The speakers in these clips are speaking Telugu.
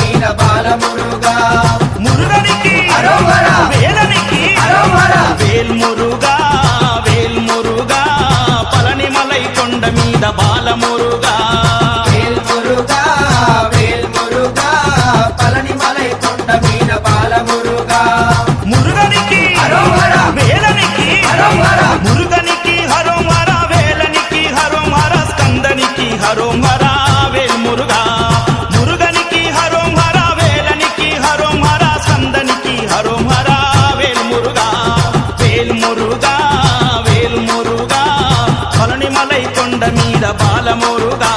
మీద బాలమున కొండ మీద బాలమోరుగా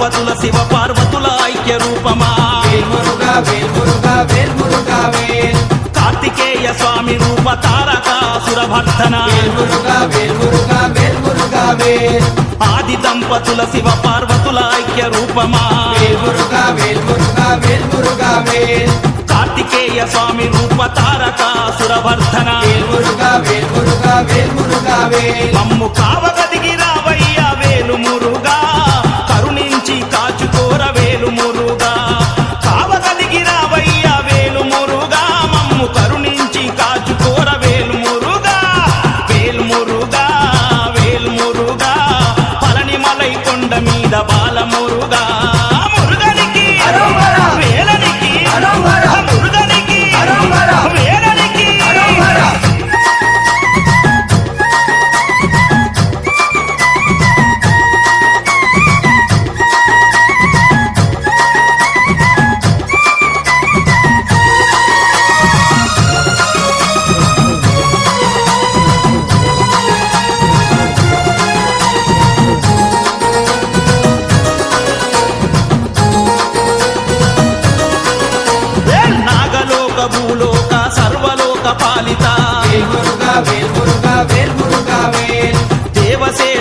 భూపతుల శివ పార్వతుల ఐక్య రూపమా కార్తికేయ స్వామి రూప తారక సురభర్ధన. ఆది దంపతుల శివ పార్వతుల ఐక్య రూపమా కార్తికేయ స్వామి రూప తారక సురవర్ధన మమ్ము కావగదిగి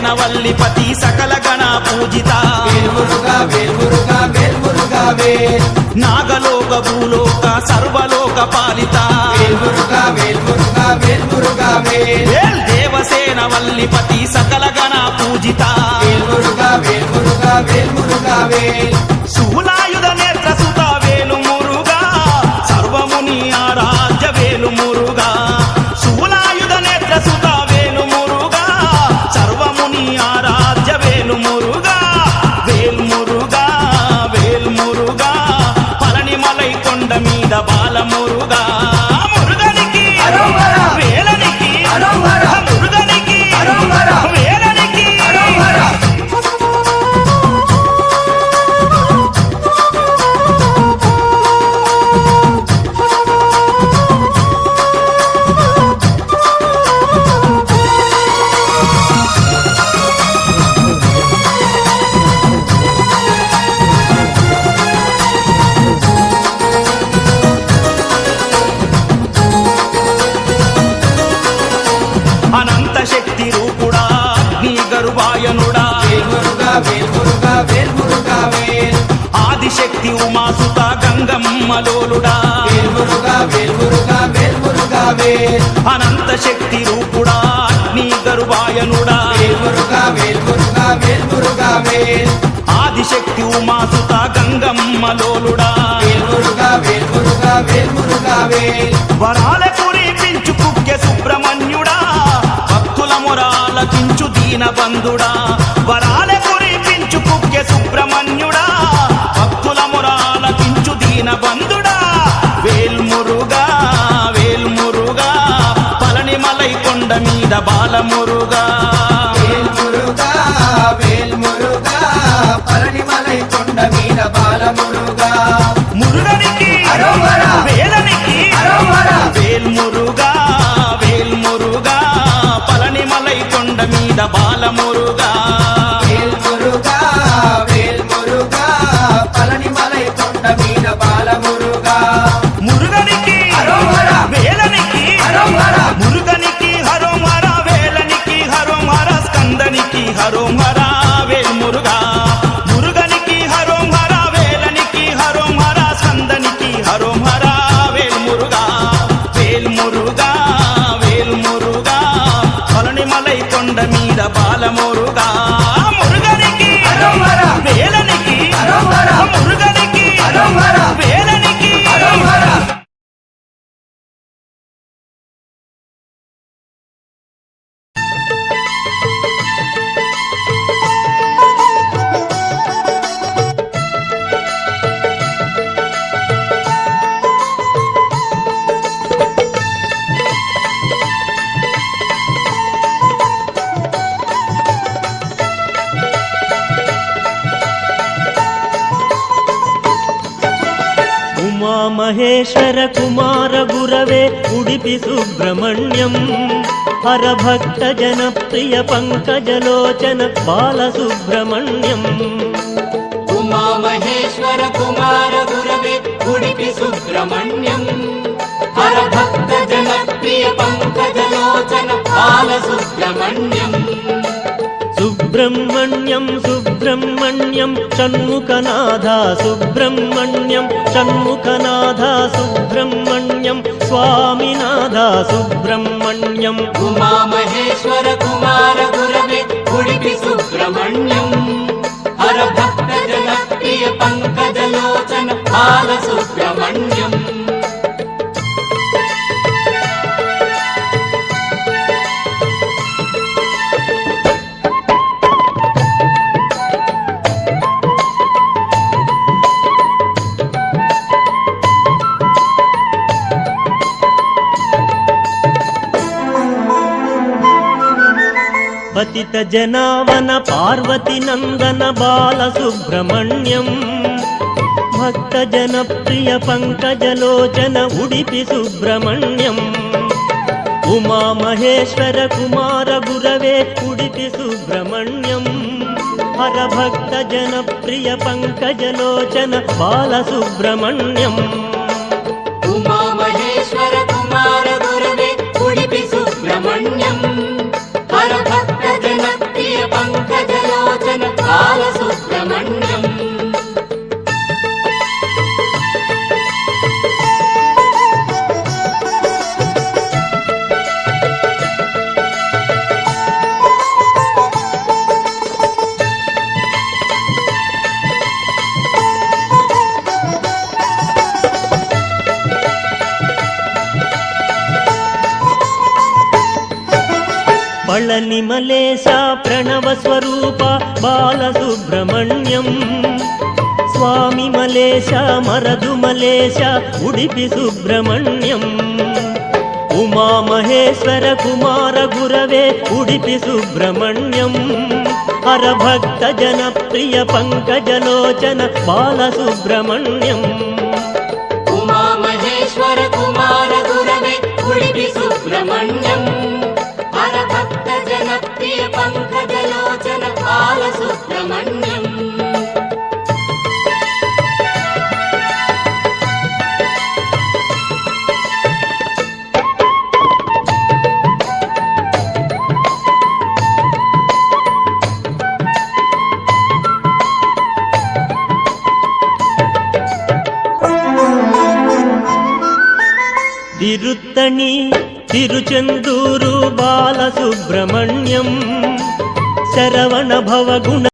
వల్లిపతి సకల గణ పూజిత. నాగలోక భూలోక సర్వలోక పాలిత. దేవసేన వల్లిపతి సకల గణ పూజిత. వేల్ అనంత శక్తి రూపుడా అగ్ని గరుబాయనుడా. ఆదిశక్తి ఉమాసుత గంగమ్మలోలుడా అనంత శక్తి రూపుడా అగ్ని గరుబాయనుడా. ఆదిశక్తి ఉమాసుత గంగమ్మలోలుడా వరాల కలిగిన బంధుడా వరాలె కురిపించు కుక్కె సుబ్రహ్మణ్యుడా భక్తుల మురాల కించు దీన బంధుడా. వేల్మురుగా వేల్మురుగా పళనిమలై కొండ మీద బాలమురు మీద బాలమో మహేశ్వర కుమార గురవే ఉడిపి సుబ్రహ్మణ్యం. హరభక్త జనప్రియ పంకజలోచన బాలసుబ్రహ్మణ్యం ఉమా మహేశ్వర కుమార గురవే ఉడిపి సుబ్రహ్మణ్యం. హరభక్త జనప్రియ పంకజలోచన బాల సుబ్రహ్మణ్యం సుబ్రహ్మణ్యం షణ్ముఖనాథ సుబ్రహ్మణ్యం షణ్ముఖనాథ సుబ్రహ్మణ్యం స్వామినాథ సుబ్రహ్మణ్యం. ఉమామహేశ్వర కుమార గురవే ఉడిపి సుబ్రహ్మణ్యం. హర భక్త జన ప్రియ పంకజలోచన బాల సుబ్రహ్మణ్యం. పతిత జనావన పార్వతి నందన బాల సుబ్రహ్మణ్యం. భక్త జన ప్రియ పంకజలోచన ఉడిపి సుబ్రహ్మణ్యం. ఉమా మహేశ్వర కుమార గురవే ఉడిపి సుబ్రహ్మణ్యం. హర భక్త జనప్రియ పంకజలోచన బాల సుబ్రహ్మణ్యం. పళని మలేశ ప్రణవ స్వరూప బాల సుబ్రహ్మణ్యం స్వామి మలేశ మరదు మలేశ ఉడిపి సుబ్రహ్మణ్యం. ఉమామహేశ్వర కుమార గురవే ఉడిపి సుబ్రహ్మణ్యం. హరభక్త జనప్రియ పంకజలోచన బాల సుబ్రహ్మణ్యం ఉమామహేశ్వర కుమార గురవే ఉడిపి సుబ్రహ్మణ్యం. హర పంకజలోచన బాల సుబ్రహ్మణ్యం. తిరుచెందూరు బాలసుబ్రహ్మణ్యం శరవణ భవగుణ